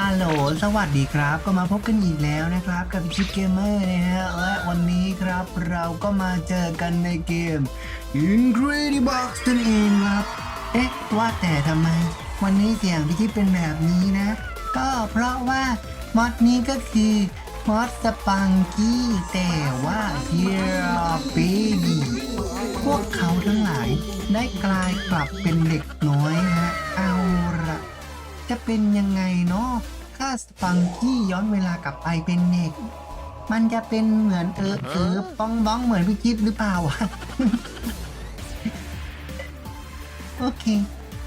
ฮัลโหล สวัสดีครับ ก็มาพบกันอีกแล้วนะครับ กับชิปเกมเมอร์นะฮะ และวันนี้ครับเราก็มาเจอกันในเกม Incredibox นั่นเองครับ เอ๊ะ ว่าแต่ทำไม วันนี้เสียงพี่ชิปเป็นแบบนี้นะ ก็เพราะว่ามอดนี้ก็คือมอดสปังกี้แต่ว่า Here Baby พวกเขาทั้งหลายได้กลายกลับเป็นเด็กน้อยฮะ จะเป็นยังไงเนาะถ้าสปังกี้ย้อนเวลากลับไปเป็นเด็ก มันจะเป็นเหมือนเออเออป้องบ้องเหมือนพี่คิดหรือเปล่าวะโอเค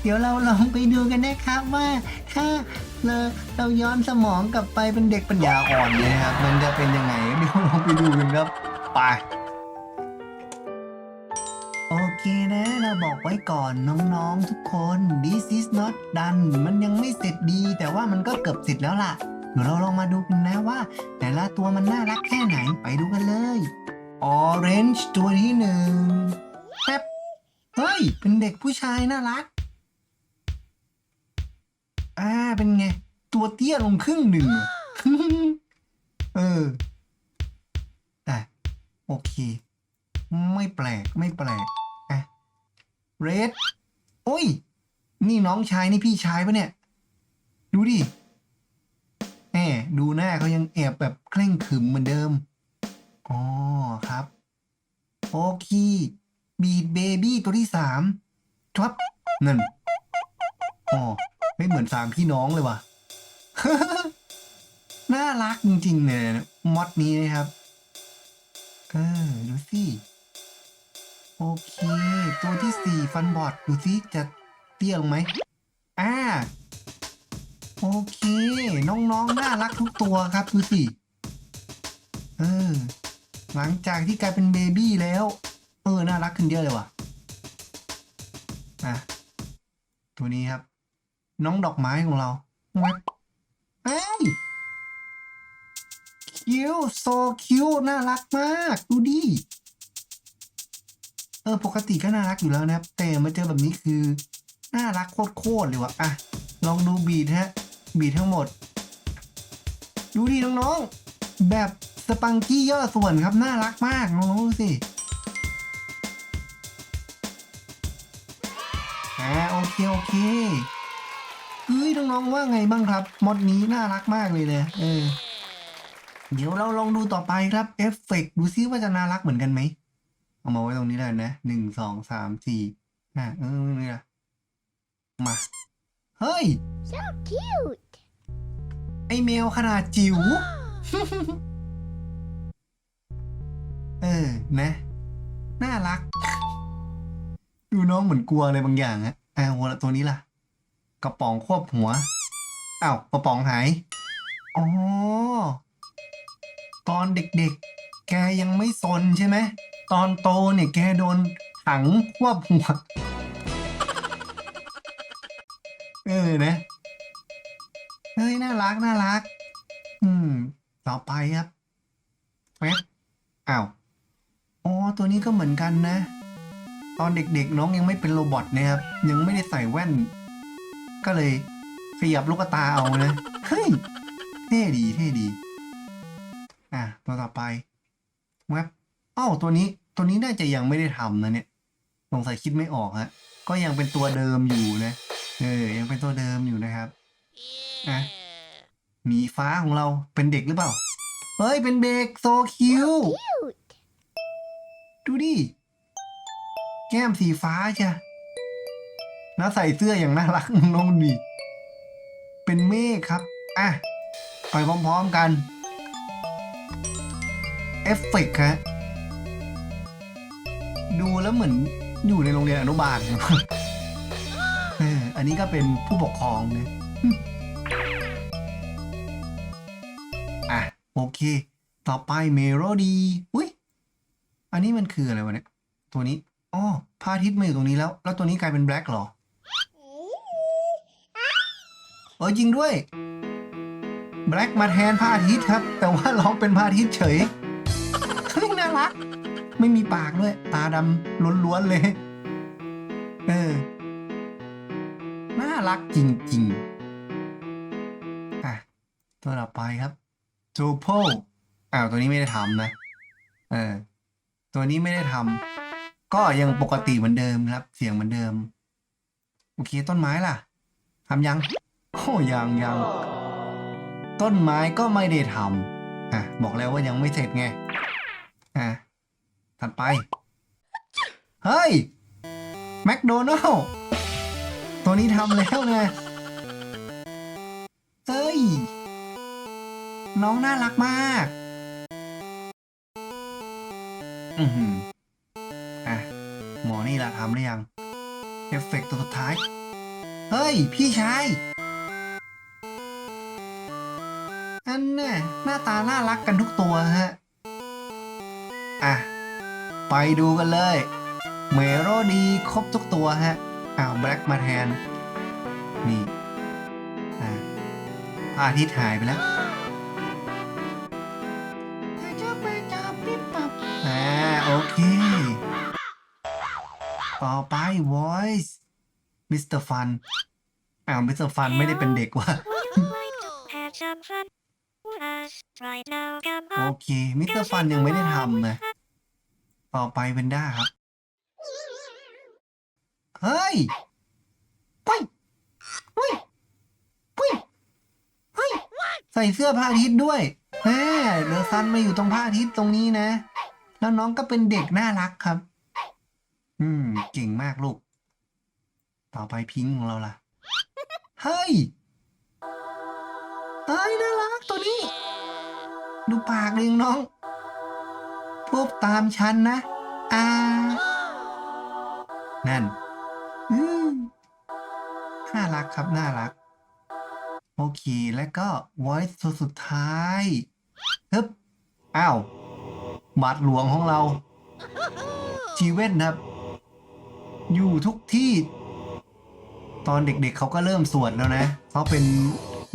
เดี๋ยวเราลองไปดูกันนะครับว่าถ้าเราเราย้อนสมองกลับไปเป็นเด็กปัญญาอ่อนเนี่ยครับ มันจะเป็นยังไงเดี๋ยวเราไปดูกันครับไป เคนะ เราบอกไว้ก่อนน้องๆทุกคน this is not done มันยังไม่เสร็จดี แต่ว่ามันก็เกือบเสร็จแล้วล่ะเดี๋ยวเราลองมาดูกันนะว่า แต่ละตัวมันน่ารักแค่ไหนไปดูกันเลย orange ตัวที่หนึ่งแป๊บเฮ้ย เป็นเด็กผู้ชายน่ารัก อ่าเป็นไง ตัวเตี้ยลงครึ่งหนึ่งเออ แต่ โอเค ไม่แปลกไม่แปลก เรดโอ้ย นี่น้องชายนี่พี่ชายปะเนี่ย ดูดิแหมดูหน้าเขายังแอบแบบเคร่งขึมเหมือนเดิม อ๋อครับ โอเคบีดเบบี้ตัวที่สามครับนั่นอ๋อไม่เหมือนสามพี่น้องเลยว่ะ น่ารักจริงๆเลยนะมอดนี้นะครับ เออ ดูสิ โอเค ตัวที่สี่ฟันบอดดูสิจะเตี้ยลงไหมอ่าโอเค น้องๆน่ารักทุกตัวครับดูสิเออหลังจากที่กลายเป็นเบบี้แล้ว เออ น่ารักขึ้นเยอะเลยว่ะอะตัวนี้ครับ น้องดอกไม้ของเราเอ้ยคิวโซคิวน่ารักมาก ดูดิ ออปกติก็น่ารักอยู่แล้วนะครับ แต่มาเจอแบบนี้คือ น่ารักโคตรๆเลยว่ะอะลองดูบีดฮะบีดทั้งหมด ดูดิน้องๆ แบบสปังกี้ย่อส่วนครับ น่ารักมากน้องๆดูสิอ่าโอเคโอเคเฮ้ยน้องๆว่าไงบ้างครับ มดนี้น่ารักมากเลยเลยเออเดี๋ยวเราลองดูต่อไปครับเอฟเฟกดูซิว่าจะน่ารักเหมือนกันไหม เอามาไว้ตรงนี้ได้นะหนึ่งสองสามสี่อะเออนี่ละมา เฮ้ย So cute. ไอแมวขนาดจิ๋ว เออ นะ น่ารัก ดูน้องเหมือนกลัวอะไรบางอย่างอะอ่าหัวละตัวนี้ล่ะ กระป๋องควบหัวอ้าวกระป๋องหาย อ๋อ ตอนเด็กๆ แกยังไม่ซนใช่ไหม ตอนโตเนี่ยแกโดนถังควบหัวเออนะเฮ้ยน่ารักน่ารัก อืม ต่อไปครับแป๊บอ้าวอ๋อตัวนี้ก็เหมือนกันนะ ตอนเด็กๆน้องยังไม่เป็นโรบอทนะครับ ยังไม่ได้ใส่แว่น ก็เลยขยับลูกตาเอานะเฮ้ยเท่ดีเท่ดี อะตัวต่อไปแวบ อ้าวตัวนี้ตัวนี้น่าจะยังไม่ได้ทำนะเนี่ยสงสัยคิดไม่ออกฮะก็ยังเป็นตัวเดิมอยู่นะเออ ยังเป็นตัวเดิมอยู่นะครับอะหมีฟ้าของเราเป็นเด็กหรือเปล่าเฮ้ยเป็นเด็กโซคิวดูดิแก้มสีฟ้าจ้ะแล้วใส่เสื้ออย่างน่ารักน้องดีเป็นเมฆครับ อะ ไปพร้อมๆกัน เอฟเฟกต์ฮะ ดูแล้วเหมือนอยู่ในโรงเรียนอนุบาลเอออันนี้ก็เป็นผู้ปกครองเนี่ยอะโอเค ต่อไปเมโลดีอุ้ยอันนี้มันคืออะไรวะเนี่ย ตัวนี้อ๋อพระอาทิตย์มาอยู่ตรงนี้แล้ว แล้วตัวนี้กลายเป็นแบล็กเหรอเออจริงด้วยแบล็กมาแทนพระอาทิตย์ครับ แต่ว่าร้องเป็นพระอาทิตย์เฉยเฮ้ยน่ารัก ไม่มีปากด้วย ตาดำล้วนๆเลย เออ น่ารักจริงๆอะตัวต่อไปครับจูโพอ้าวตัวนี้ไม่ได้ทำนะ เออ ตัวนี้ไม่ได้ทำก็ยังปกติเหมือนเดิมครับ เสียงเหมือนเดิม โอเค ต้นไม้ล่ะทำยังโอ้ยังยังต้นไม้ก็ไม่ได้ทำอะบอกแล้วว่ายังไม่เสร็จไงอะ ถัดไป เฮ้ยแมคโดนัลตัวนี้ทำแล้วไงเฮ้ย น้องน่ารักมาก อือหืออะ หมอนี่ละทำหรือยัง เอฟเฟกต์ตัวสุดท้าย เฮ้ย พี่ชาย อันน่ะหน้าตาน่ารักกันทุกตัวฮะ อะ ไปดูกันเลยเมโรดีครบทุกตัวฮะอ้าวแบล็กมาแทน นี่อาทิตย์หายไปแล้วอ่าโอเค ต่อไป voice มิสเตอร์ฟันอ้าวมิสเตอร์ฟันไม่ได้เป็นเด็กวะโอเค มิสเตอร์ฟันยังไม่ได้ทำเลย ต่อไปเป็นด้าครับ เฮ้ยปุ้ยปุ้ยปุ้ยเฮ้ยใส่เสื้อพระอาทิตย์ด้วยแหมเดอะซันมาอยู่ตรงพระอาทิตย์ตรงนี้นะ แล้วน้องก็เป็นเด็กน่ารักครับ อืม เก่งมากลูก ต่อไปพิงของเราล่ะ เฮ้ยเฮ้ยน่ารักตัวนี้ ดูปากเลยน้อง พวกตามฉันนะอ่านั่น อืมน่ารักครับ น่ารัก โอเค แล้วก็ voice ตัวสุดท้ายฮึบอ้าวบาทหลวงของเรา ชีเว่นครับ อยู่ทุกที่ ตอนเด็กๆเขาก็เริ่มสวดแล้วนะเขาเป็น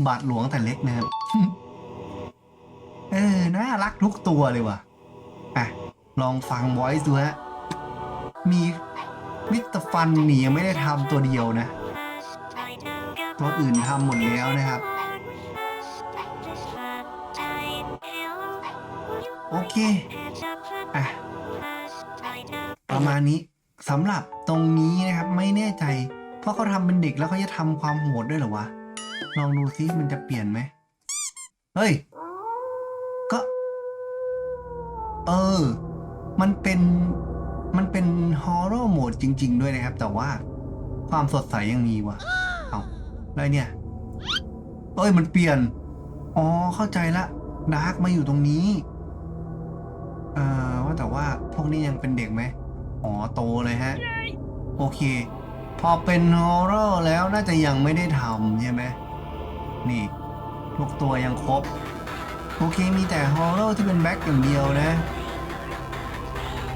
บาทหลวงแต่เล็กนะครับ เออ น่ารักทุกตัวเลยว่ะ อะ ลองฟัง voice ดูฮะ มีมิสเตอร์ฟันนี่ยังไม่ได้ทำตัวเดียวนะ ตัวอื่นทำหมดแล้วนะครับ โอเค อะ ประมาณนี้สำหรับตรงนี้นะครับไม่แน่ใจ เพราะเขาทำเป็นเด็กแล้วเขาจะทำความโหดด้วยเหรอวะ ลองดูซิมันจะเปลี่ยนไหม เฮ้ย ก็ เออ มันเป็นมันเป็นฮอ r ์ r โหมดจริง ๆ ด้วยนะครับ แต่ว่าความสดใสยังมีว่ะ เอาแล้วเนี่ย เอ้ยมันเปลี่ยน อ๋อเข้าใจละดาร์กมาอยู่ตรงนี้เอ่อว่าแต่ว่าพวกนี้ยังเป็นเด็กไหมอ๋อโตเลยฮะ โอเค พอเป็นฮอ r ์ r แล้วน่าจะยังไม่ได้ทำใช่ไหมนี่ทุกตัวยังครบ โอเคมีแต่ฮอ r ์ r ที่เป็นแบ็คอย่างเดียวนะ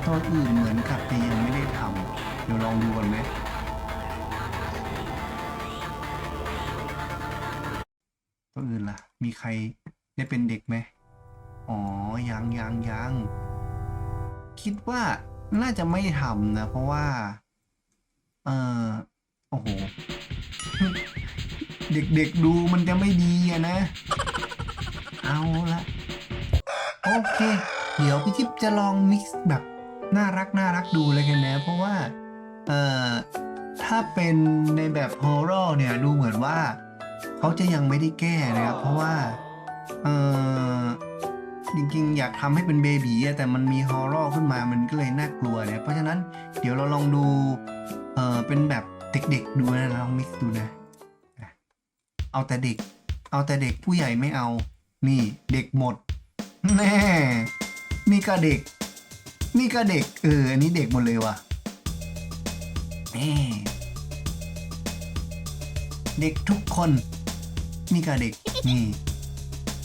ตัวอื่นเหมือนกับจะยังไม่ได้ทำเดี๋ยวลองดูกันไหมตัวอื่นล่ะ มีใครได้เป็นเด็กไหมอ๋อ ยังยังยังคิดว่าน่าจะไม่ทำนะ เพราะว่า เออโอ้โห เด็กๆดูมันจะไม่ดีอะนะ เอาละโอเค เดี๋ยวพี่ทิพย์จะลองมิกซ์แบบน่ารักน่ารักดูเลยกันนะ เพราะว่าเอ่อถ้าเป็นในแบบฮอร์ r เนี่ยดูเหมือนว่าเขาจะยังไม่ได้แก้นะครับ เพราะว่าเออจริงๆ อยากทำให้เป็นเบบีแต่มันมีฮอร์ r ขึ้นมามันก็เลยน่ากลัวเนี่ยเพราะฉะนั้นเดี๋ยวเราลองดูเออเป็นแบบเด็กๆดูนะลองมิกซ์ดูนะเอาแต่เด็ก เอาแต่เด็กผู้ใหญ่ไม่เอา นี่เด็กหมด แน่ นี่ก็เด็ก นี่ก็เด็ก เออ อันนี้เด็กหมดเลยว่ะแน่เด็กทุกคน นี่ก็เด็ก นี่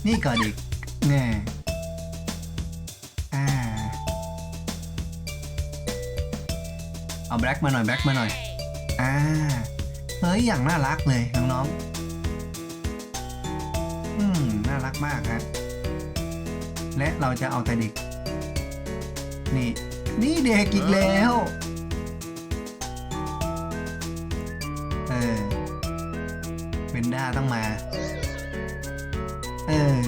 นี่ก็เด็ก แน่อ่าเอาแบล็กมาหน่อยแบล็กมาหน่อย อ่า เฮ้ย อย่างน่ารักเลยน้องๆอืม น่ารักมากฮะและเราจะเอาแต่เด็ก นี่ นี่เด็กอีกแล้ว เออเป็นด้าต้องมา เออ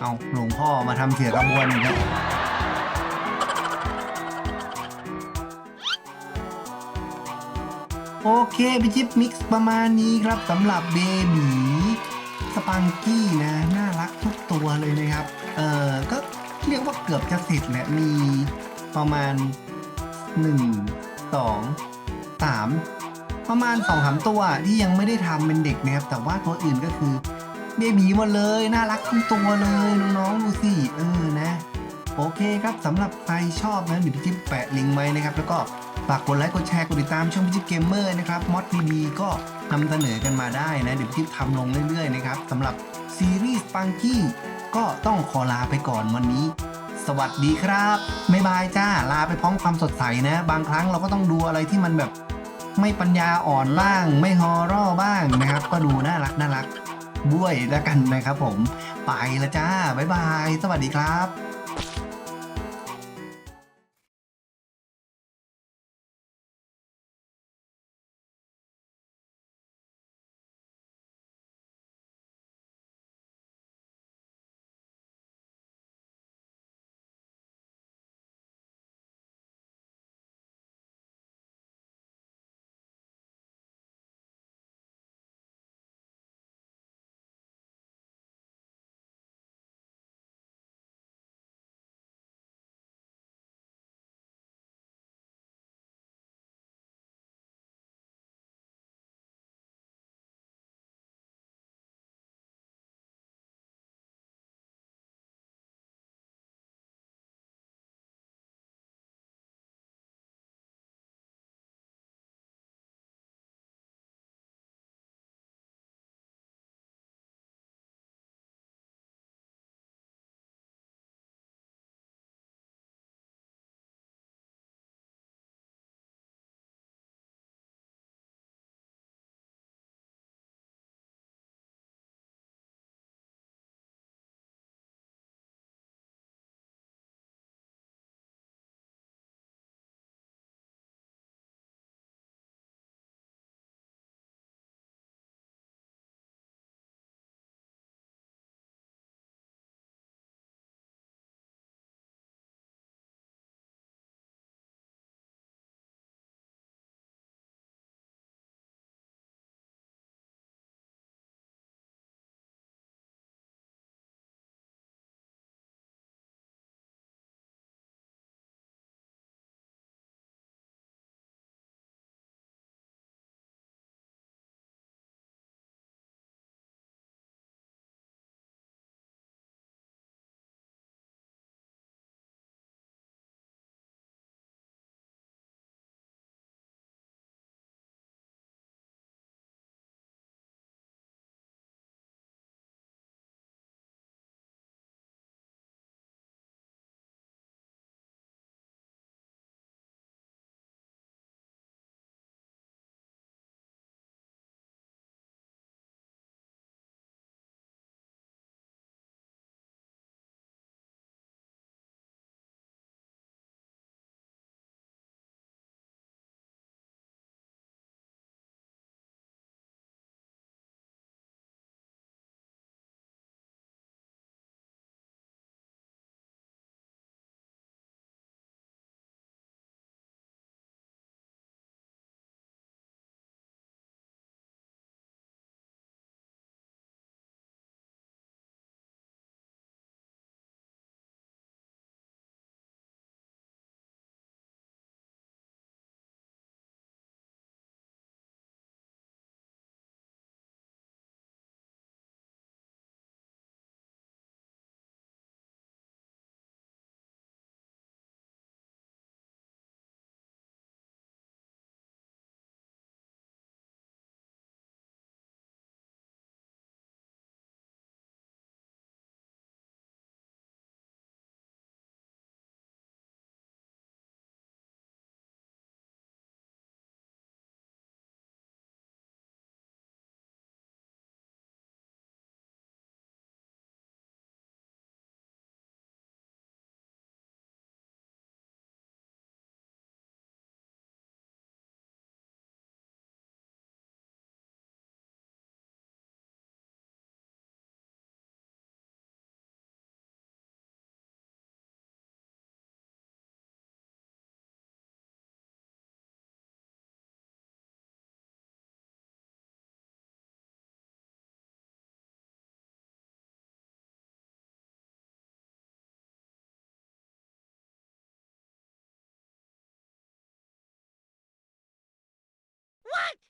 เอาหลวงพ่อมาทำเสียกระบวนอีกครับโอเคพี่จิ๊บมิกซ์ประมาณนี้ครับสำหรับเบบีสปังกี้นะน่ารักทุกตัวเลยนะครับ เออก็เรียกว่าเกือบจะเสร็จแหละมีประมาณ 1 2 3 ประมาณ2อสามตัวที่ยังไม่ได้ทำเป็นเด็กนะครับแต่ว่าตัวอื่นก็คือ เบบีหมดเลย น่ารักทุกตัวเลยน้องๆดูสิเออนะโอเคครับสำหรับใครชอบนะเดี๋ยวพี่จิ๊บแปะลิงก์ไว้นะครับ แล้วก็ฝากกดไลค์กดแชร์กดติดตามช่องพี่จิ๊บเกมเมอร์นะครับมอดดีๆก็นำเสนอกันมาได้นะเดี๋ยวพี่จิ๊บทำลงเรื่อยๆนะครับสำหรับซีรีส์ปังกี้ก็ต้องขอลาไปก่อนวันนี้ สวัสดีครับบ๊ายบายจ้าลาไปพร้อมความสดใสนะ บางครั้งเราก็ต้องดูอะไรที่มันแบบ ไม่ปัญญาอ่อนบ้าง ไม่ฮอร์ร่อบ้างนะครับ ก็ดูน่ารักน่ารัก บ้วยแล้วกันนะครับผม ไปละจ้า บ๊ายบาย สวัสดีครับ